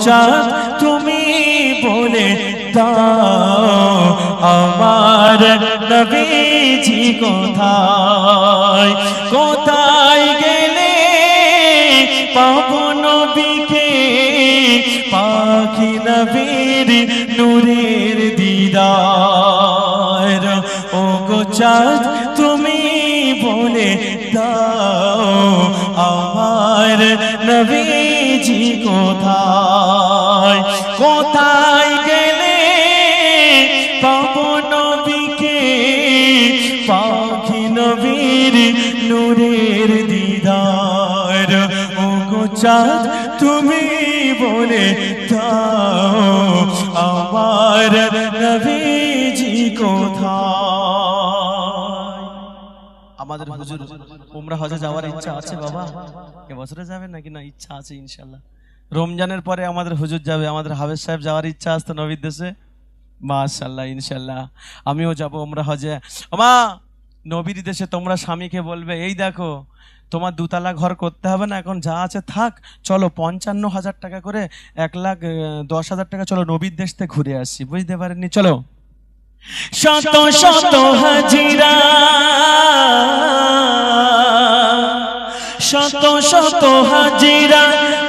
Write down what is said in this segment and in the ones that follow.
চাঁদ তুমি বলে দাও, আমার নবীজি কোথায়? কোথায় গেলে পাবো নবীকে? পাখি নবীর নূরের দিদার। ও গো তুমি বলে দাও, আমার নবীজি কোথায়? কোথায় গেলে পাবো নবীকে? পাখি নবীর নূরের দিদার। ও গো চাঁদ, তুমি বলে দাও, আমার নবীজি কোথায়? আমাদের হুজুর উমরা হজে যাওয়ার ইচ্ছা আছে বাবা? এবছরে যাবেন নাকি? না, ইচ্ছা আছে ইনশাল্লাহ রমজানের পরে আমাদের হুজুর যাবে, আমাদের হাফেজ সাহেব যাওয়ার ইচ্ছা আছে তো নবীর দেশে? মাশাল্লাহ ইনশাল্লাহ আমিও যাব উমরা হজে। মা নবীর দেশে তোমরা স্বামীকে বলবে, এই দেখো, তোমার দুতলা ঘর করতে হবে না, এখন যা আছে থাক, চলো পঞ্চান্ন হাজার টাকা করে এক লাখ দশ হাজার টাকা চলো নবীর দেশ থেকে ঘুরে আসছি বুঝতে পারেননি? চলো। শত শত হাজিরা শত হাজিরা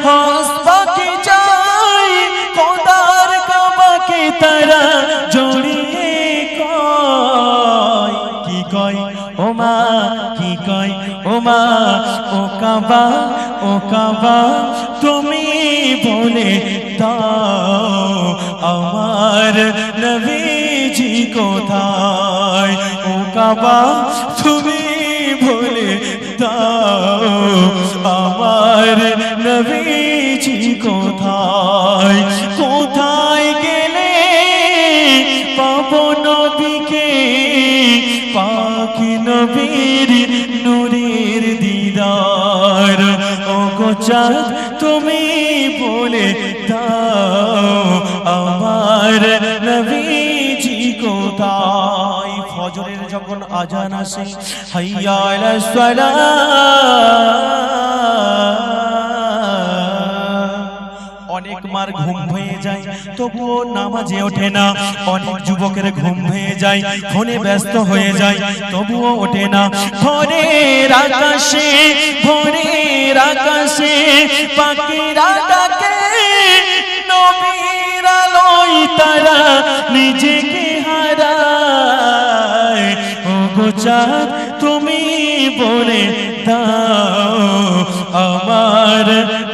হসপাকে যায় খোদার কাবাকে তারা জড়িয়ে কয়। কি কয়? ও মা, কি কয়? ও মা, ও কাবা ও কাবা, তুমি বলে দাও, আমার নবীজি কোথায়? ও কাবা, তুমি বলে দাও। আমার নবীজি কোথায়? কোথায় গেলে পাবো নবীকে পাখি নবীর নূরের দিদার। ও তুমি বলে দাও, আমার নবীজি কোথায়? ফজরের যখন আজান আসে হাইয়া আলাস অনেক মার ঘুম হয়ে যায়, তবুও নামাজে ওঠে না। অনেক যুবকের ঘুম হয়ে যায়, ফোনে ব্যস্ত হয়ে যায়, তবুও ওঠে না। ভোরের আকাশে ভোরের আকাশে পাখিরা ডাকে, নবীর আলোয় তারা নিজেকে হারায়। ও গোচাঁদ তুমি বলে দাও, আমার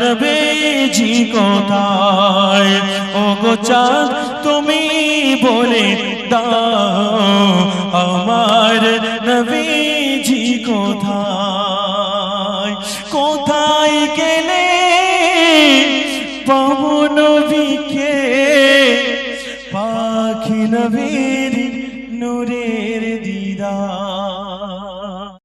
নবীজি কোথায়? ও গোচাঁদ তুমি বলে দাও, আমার নবীজি কোথায়? কোথায় গেলে পাবো নবীকে? পাখি নবীর নূরের দিদা